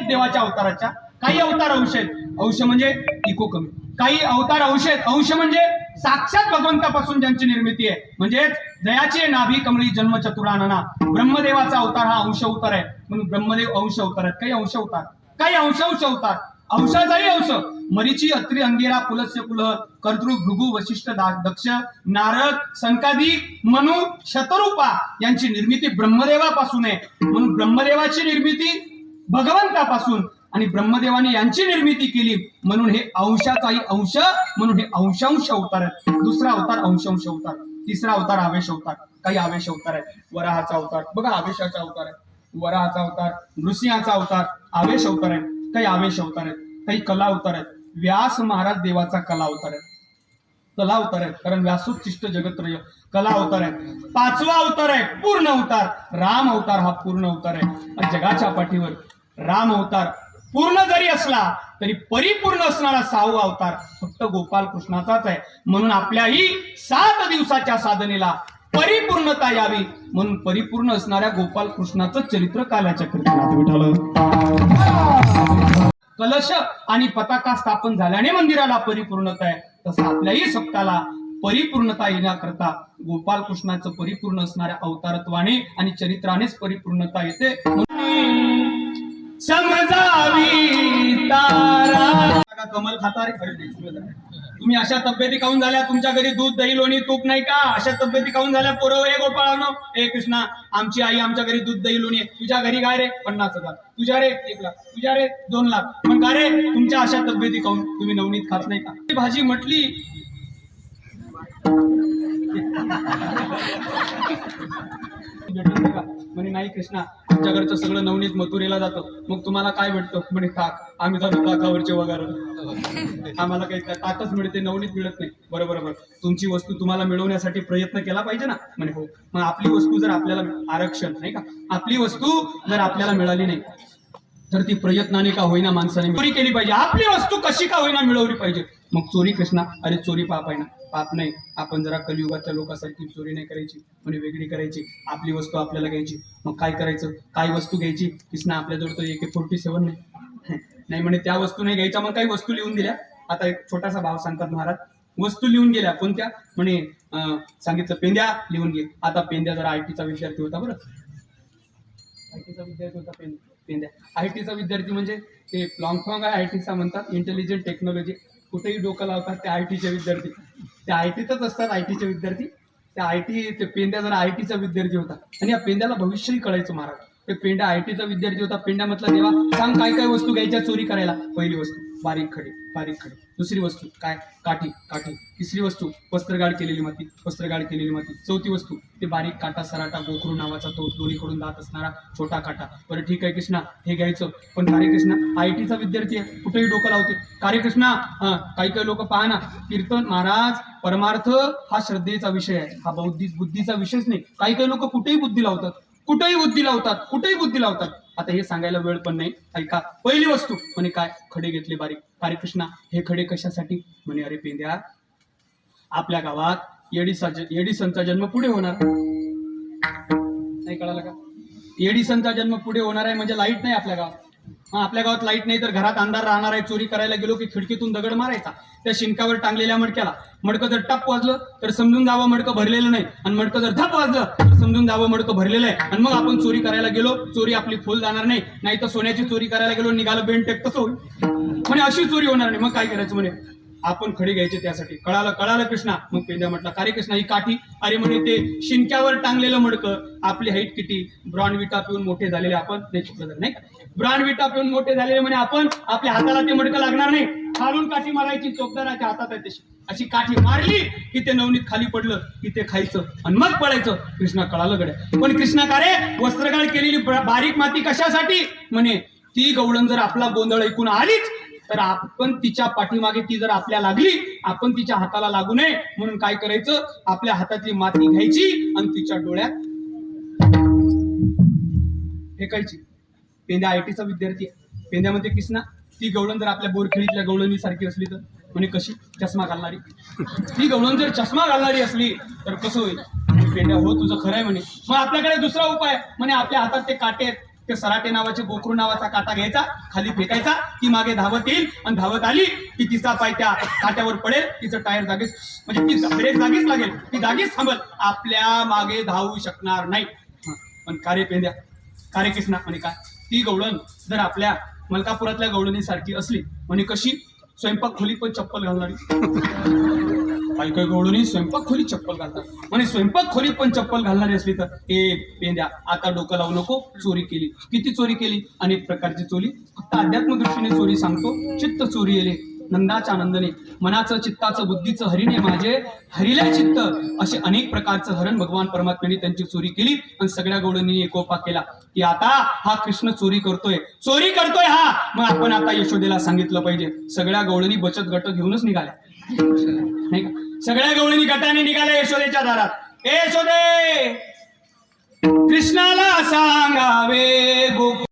आहेत देवाच्या अवताराच्या. काही अवतार अंश आहेत अंश म्हणजे इको कमी. काही अवतार अंश आहेत अंश म्हणजे साक्षात भगवंतापासून ज्यांची निर्मिती आहे. म्हणजे जयाची नाभी कमळी जन्म चतुरानना. ब्रह्मदेवाचा अवतार हा अंश अवतार आहे. म्हणून ब्रह्मदेव अंश अवतार आहेत. काही अंश अवतार. काही अंशांश अवतार. अंशाचाही अंश मरीची अत्री अंगिरा पुलस्य पुल कर्तृ भृगु वशिष्ठ दक्ष नारद संकादिक मनु शतरूपा यांची निर्मिती ब्रह्मदेवापासून आहे. म्हणून ब्रह्मदेवाची निर्मिती भगवंतापासून आणि ब्रह्मदेवाने यांची निर्मिती केली म्हणून हे अंशाचाही अंश म्हणून हे अंशांश अवतार आहे दुसरा अवतार अंशांश अवतार तिसरा अवतार आवेश अवतार काही आवेश अवतार आहे वराहाचा अवतार बघा आवेशाचा अवतार आहे. वराहाचा अवतार नृसिंहाचा अवतार आवेश अवतार आहे काही आवेश अवतार आहेत. काही कला अवतार आहेत. व्यास महाराज देवाचा कला अवतार आहे कला अवतार आहे कारण व्यासोच्चिष्ट जगत्रय कला अवतार आहे पाचवा अवतार आहे पूर्ण अवतार. राम अवतार हा पूर्ण अवतार आहे. जगाच्या पाठीवर राम अवतार. पूर्ण जरी असला तरी परिपूर्ण असणारा सहावा अवतार फक्त गोपाल कृष्णाचाच आहे. म्हणून आपल्याही सात दिवसाच्या साधनेला परिपूर्णता यावी म्हणून परिपूर्ण असणाऱ्या गोपाल कृष्णाचं चरित्र कालाच्या कीर्तनात विठालं कलश आणि पताका स्थापन झाल्याने मंदिराला परिपूर्णता आहे. तसं आपल्याही सप्ताला परिपूर्णता येण्याकरता गोपाल कृष्णाचं परिपूर्ण असणाऱ्या अवतारत्वाने आणि चरित्रानेच परिपूर्णता येते. समजावी तारा. कमल खाता रे तुम्ही अशा तब्येती खाऊन झाल्या तुमच्या घरी दूध दही लोणी तूप नाही का? अशा तब्येती खाऊन झाल्या पोरं हे गोपाळानो हे कृष्णा आमची आई आमच्या घरी दूध दही लोणी तुझ्या घरी काय रे? पन्नास हजार. तुझ्या रे? एक लाख. तुझ्या रे? दोन लाख. पण का रे? तुमच्या अशा तब्येती खाऊन तुम्ही नवनीत खात नाही का? ती भाजी म्हटली का? म्हणे नाही कृष्णा. आमच्याकडचं सगळं नवनीत मथुरेला जातं. मग तुम्हाला काय भेटतं? म्हणे काक आम्ही जातो काकावरचे वगैरे. आम्हाला काही काकच मिळते नवनीत मिळत नाही. बरोबर बरोबर तुमची वस्तू तुम्हाला मिळवण्यासाठी प्रयत्न केला पाहिजे ना? म्हणे हो. मग आपली वस्तू जर आपल्याला आरक्षण नाही का? आपली वस्तू जर आपल्याला मिळाली नाही तर ती प्रयत्नाने का होईना माणसाने चोरी केली पाहिजे. आपली वस्तू कशी का होईना मिळवली पाहिजे? मग चोरी कृष्णा अरे चोरी पाप आहे ना? पाप नाही. आपण जरा कलियुगाच्या लोकांसारखी चोरी नाही करायची म्हणजे वेगळी करायची आपली वस्तू आपल्याला घ्यायची. मग काय करायचं? काय वस्तू घ्यायची? कृष्णा आपल्याजवळ तर एक फोर्टी सेवन नाही. नाही म्हणे त्या वस्तू नाही घ्यायच्या मग काही वस्तू लिहून दिल्या? आता एक छोटासा भाव सांगतात महाराज. वस्तू लिहून गेल्या. कोणत्या? म्हणे सांगितलं पेंद्या लिहून घे. आता पेंद्या जरा आय टीचा विद्यार्थी होता बरं. आय टीचा विद्यार्थी होता पेन पेंद्या. आय टीचा विद्यार्थी म्हणजे ते लॉंगफॉंग आहे आय टीचा म्हणतात. इंटेलिजंट टेक्नॉलॉजी कुठेही डोकं लावतात ते आय टीचे विद्यार्थी. ते आय टीतच असतात आय टीचे विद्यार्थी. त्या आय टी ते पेंद्या जरा आय टीचा विद्यार्थी होता. आणि या पेंद्याला भविष्यही कळायचं महाराज. एक पेंड्या आय टीचा विद्यार्थी होता. पेंड्या म्हटलं देवा सांग काय काय वस्तू घ्यायच्या चोरी करायला? पहिली वस्तू बारीक खडे बारीक खडे. दुसरी वस्तू काय? काठी काठी. तिसरी वस्तू वस्त्रगाड केलेली माती वस्त्रगाड केलेली माती. चौथी वस्तू ते बारीक काटा सराटा गोखरू नावाचा तो दोन्हीकडून जात असणारा छोटा काटा. बरं ठीक आहे कृष्णा हे घ्यायचं. पण कार्य कृष्णा आय टीचा विद्यार्थी आहे. कुठेही डोकं लावते कार्य कृष्णा हा काही काही लोक पहा ना कीर्तन महाराज परमार्थ हा श्रद्धेचा विषय आहे. हा बौद्धिक बुद्धीचा विषयच नाही. काही काही लोक कुठेही बुद्धी लावतात. कुठेही बुद्धी लावतात कुठेही बुद्धी लावतात. आता हे सांगायला वेळ पण नाही. ऐका पहिली वस्तू म्हणे काय? खडे घेतले बारीक. अरे कृष्णा हे खडे कशासाठी? म्हणे अरे पेंद्या आपल्या गावात येडिसा येडिसनचा जन्म पुढे होणार नाही कळालं का? येडिसनचा जन्म पुढे होणार आहे म्हणजे लाइट नाही आपल्या गावात. आपल्या गावात लाइट नाही तर घरात अंधार राहणार आहे. चोरी करायला गेलो की खिडकीतून दगड मारायचा. त्या शिंकावर टांगलेल्या मडक्याला. मडकं जर टप वाजलं तर समजून जावं मडकं भरलेलं नाही. आणि मडकं जर धप वाजलं तर समजून जावं मडकं भरलेलं आहे. आणि मग आपण चोरी करायला गेलो चोरी आपली फुल जाणार नाही. नाही तर सोन्याची चोरी करायला गेलो निघालं बेंड टेक तसं होईल. म्हणे अशी चोरी होणार नाही. मग काय करायचं म्हणे? आपण खडी घ्यायचे त्यासाठी. कळालं कळालं कृष्णा. मग पेंद्या म्हटलं का रे कृष्णा ही काठी? अरे म्हणे ते शिंक्यावर टांगलेलं मडकं. आपली हाईट किती? ब्रॉन विटा पिऊन मोठे झालेले आपण. नाही चुकलं नाही. का ब्रॉन विटा पिऊन मोठे झालेले म्हणे आपण? आपल्या हाताला ते मडकं लागणार नाही. खालून काठी मारायची चोपदाराच्या हातात आहे तशी. अशी काठी मारली की ते नवनीत खाली पडलं की ते खायचं आणि मग पडायचं कृष्णा कळालं गड्या. पण कृष्णा का रे? वस्त्रगाळ केलेली बारीक माती कशासाठी? म्हणे ती गवळण जर आपला गोंधळ ऐकून आलीच तर आपण तिच्या पाठीमागे ती जर आपल्या लागली आपण तिच्या हाताला लागू नये. म्हणून काय करायचं? आपल्या हातातली माती घ्यायची आणि तिच्या डोळ्यात फेकायची. पेंद्या आय टीचा विद्यार्थी आहे. पेंद्यामध्ये कृष्णा ती गवळण जर आपल्या बोरखेडीतल्या गवळणी सारखी असली तर. म्हणे कशी? चष्मा घालणारी. ती गवळण जर चष्मा घालणारी असली तर कसं होईल? पेंड्या हो तुझं खरं आहे म्हणे. मग आपल्याकडे दुसरा उपाय म्हणे आपल्या हातात ते काटे आहेत. ते सराटे नावाचे गोखरू नावाचा काटा घ्यायचा खाली फेकायचा ती मागे धावत येईल आणि धावत आली की तिचा पाय त्या काट्यावर पडेल तिचं टायर जागीच म्हणजे ती ब्रेक जागीच लागेल ती जागीच थांबल आपल्या मागे धावू शकणार नाही. पण कार्य पेंद्या कार्य किसना म्हणे काय ती गवळण जर आपल्या मलकापुरातल्या गवळणीसारखी असली म्हणे कशी स्वयंपाक खोलीत पण चप्पल घालणारी. काही काही गवळणी स्वयंपाक खोलीत चप्पल घालतात. म्हणजे स्वयंपाक खोली पण चप्पल घालणारी असली तर ए पेंद्या आता डोकं लावू नको चोरी केली. किती चोरी केली? अनेक प्रकारची चोरी. फक्त अध्यात्म दृष्टीने चोरी सांगतो चित्त चोरी येले नंदाच्या आनंदने मनाचं चित्ताचं बुद्धीचं हरिणे माझे हरिले चित्त असे अनेक प्रकारचं हरण भगवान परमात्म्याने त्यांची चोरी केली आणि सगळ्या गौडांनी एकोपा केला की आता हा कृष्ण चोरी करतोय. चोरी करतोय हा! मग आपण आता यशोदेला सांगितलं पाहिजे. सगळ्या गौडणी बचत गट घेऊनच निघाल्या. नाही का? सगळ्या गवळणी गटाने निघाल्या यशोदेच्या दारात. ए यशोदे! कृष्णाला सांगावे गोप